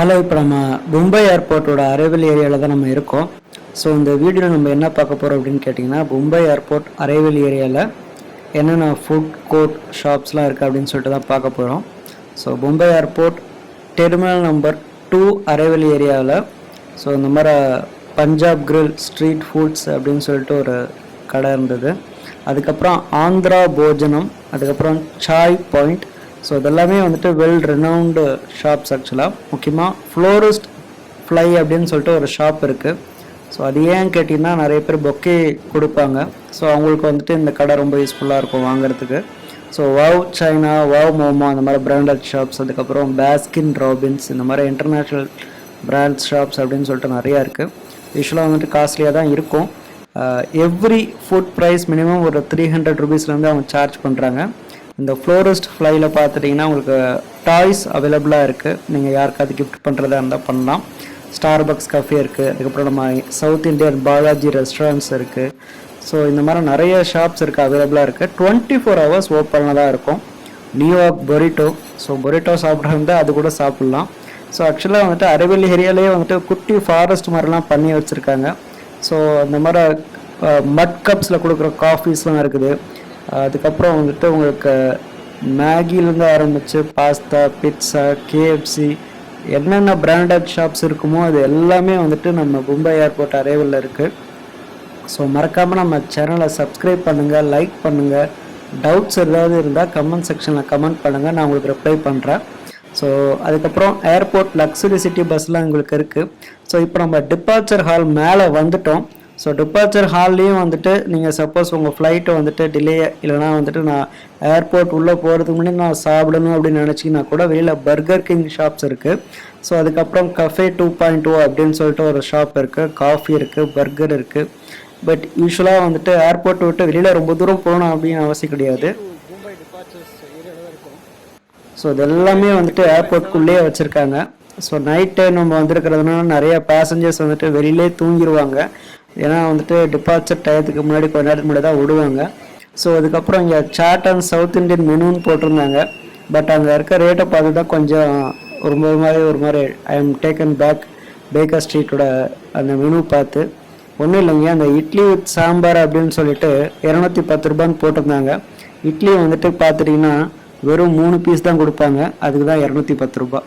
Hello இப்போ நம்ம Mumbai ஏர்போர்ட்டோட arrival ஏரியாவில் தான் நம்ம இருக்கோம். ஸோ இந்த வீடியோவில் நம்ம என்ன பார்க்க போகிறோம் அப்படின்னு கேட்டிங்கன்னா மும்பை ஏர்போர்ட் அரைவல் ஏரியாவில் என்னென்ன ஃபுட் கோர்ட் ஷாப்ஸ்லாம் இருக்குது அப்படின்னு சொல்லிட்டு தான் பார்க்க போகிறோம் so Mumbai airport terminal number two arrival ஏரியாவில் ஸோ இந்த மாதிரி பஞ்சாப் கிரில் ஸ்ட்ரீட் ஃபுட்ஸ் அப்படின்னு சொல்லிட்டு ஒரு கடை இருந்தது. அதுக்கப்புறம் ஆந்திரா போஜனம் அதுக்கப்புறம் சாய் பாயிண்ட் ஸோ இதெல்லாமே வந்துட்டு வெல் ரெனவுண்டு ஷாப்ஸ் ஆக்சுவலாக முக்கியமாக ஃப்ளோரிஸ்ட் ஃப்ளை அப்படின்னு சொல்லிட்டு ஒரு ஷாப் இருக்குது ஸோ அது ஏன் கேட்டிங்கன்னா நிறைய பேர் பொக்கே கொடுப்பாங்க. ஸோ அவங்களுக்கு வந்துட்டு இந்த கடை ரொம்ப யூஸ்ஃபுல்லாக இருக்கும் வாங்குறதுக்கு. So wow China wow momo அந்த மாதிரி பிராண்டட் ஷாப்ஸ் அதுக்கப்புறம் பேஸ்கின் ராபின்ஸ் இந்த மாதிரி இன்டர்நேஷ்னல் பிராண்ட் ஷாப்ஸ் அப்படின்னு சொல்லிட்டு நிறையா இருக்குது யூஸ்வலாக வந்துட்டு காஸ்ட்லியாக தான் இருக்கும். எவ்ரி ஃபுட் ப்ரைஸ் மினிமம் ஒரு த்ரீ ஹண்ட்ரட் ருபீஸ்லேருந்து அவங்க சார்ஜ் பண்ணுறாங்க இந்த ஃப்ளோரஸ்ட் ஃப்ளைல பார்த்துட்டிங்கன்னா உங்களுக்கு டாய்ஸ் அவைலபிளாக இருக்குது நீங்கள் யாருக்காவது கிஃப்ட் பண்ணுறதா இருந்தால் பண்ணலாம். ஸ்டார் பக்ஸ் கஃபே இருக்குது அதுக்கப்புறம் நம்ம சவுத் இந்தியன் பாலாஜி ரெஸ்டாரண்ட்ஸ் இருக்குது ஸோ இந்த மாதிரி நிறைய ஷாப்ஸ் இருக்குது அவைலபிளாக இருக்குது டுவெண்ட்டி ஃபோர் ஹவர்ஸ் ஓப்பனில் தான் இருக்கும். நியூயார்க் பொரிட்டோ ஸோ பொரிட்டோ சாப்பிட்றது அது கூட சாப்பிட்லாம். ஸோ ஆக்சுவலாக வந்துட்டு அரவெளி ஏரியாலேயே வந்துட்டு குட்டி ஃபாரஸ்ட் மாதிரிலாம் பண்ணி வச்சுருக்காங்க. ஸோ அந்த மாதிரி மட் கப்ஸில் கொடுக்குற காஃபீஸ்லாம் இருக்குது. அதுக்கப்புறம் வந்துட்டு உங்களுக்கு மேகிலேருந்து ஆரம்பித்து பாஸ்தா பிட்ஸா கேஎஃப்சி என்னென்ன பிராண்டட் ஷாப்ஸ் இருக்குமோ அது எல்லாமே வந்துட்டு நம்ம மும்பை ஏர்போர்ட் அரைவலில் இருக்குது ஸோ மறக்காமல் நம்ம சேனலை சப்ஸ்கிரைப் பண்ணுங்கள் லைக் பண்ணுங்கள் டவுட்ஸ் ஏதாவது இருந்தால் கமெண்ட் செக்ஷனில் கமெண்ட் பண்ணுங்கள் நான் உங்களுக்கு ரிப்ளை பண்ணுறேன் ஸோ அதுக்கப்புறம் ஏர்போர்ட் லக்ஸுரி சிட்டி பஸ்லாம் உங்களுக்கு இருக்குது ஸோ இப்போ நம்ம டிபார்ச்சர் ஹால் மேலே வந்துட்டோம். ஸோ டிபார்ச்சர் ஹால்லையும் வந்துட்டு நீங்கள் சப்போஸ் உங்கள் ஃப்ளைட்டை வந்துட்டு டிலே இல்லைனா வந்துட்டு நான் ஏர்போர்ட் உள்ளே போகிறதுக்கு முன்னாடி நான் சாப்பிடணும் அப்படின்னு நினச்சிங்கன்னா கூட வெளியில் பர்கர் கிங் ஷாப்ஸ் இருக்குது ஸோ அதுக்கப்புறம் கஃபே டூ பாயிண்ட் டூ அப்படின்னு சொல்லிட்டு ஒரு ஷாப் இருக்குது காஃபி இருக்குது பர்கர் இருக்குது பட் யூஸ்வலாக வந்துட்டு ஏர்போர்ட் விட்டு வெளியில் ரொம்ப தூரம் போகணும் அப்படின்னு அவசியம் கிடையாது. ஸோ இது எல்லாமே வந்துட்டு ஏர்போர்ட்குள்ளேயே வச்சுருக்காங்க. ஸோ நைட் டைம் நம்ம வந்திருக்கிறதுனால நிறைய பேசஞ்சர்ஸ் வந்துட்டு வெளியிலே தூங்கிடுவாங்க ஏன்னா வந்துட்டு டிபார்ச்சர் டயத்துக்கு முன்னாடி கொஞ்ச நேரத்துக்கு முன்னாடி தான் விடுவாங்க ஸோ அதுக்கப்புறம் இங்கே சாட் அண்ட் சவுத் இண்டியன் மெனுன்னு போட்டிருந்தாங்க. பட் அங்கே இருக்க ரேட்டை பார்த்து தான் கொஞ்சம் ஒரு மாதிரி ஒரு மாதிரி I am taken back Baker ஸ்ட்ரீட்டோட அந்த மெனு பார்த்து. ஒன்றும் இல்லைங்க அந்த இட்லி வித் சாம்பார் அப்படின்னு சொல்லிட்டு இரநூத்தி பத்து ரூபான்னு போட்டிருந்தாங்க. இட்லி வந்துட்டு பார்த்துட்டிங்கன்னா வெறும் மூணு பீஸ் தான் கொடுப்பாங்க. அதுக்கு தான் இரநூத்தி பத்து ரூபாய்.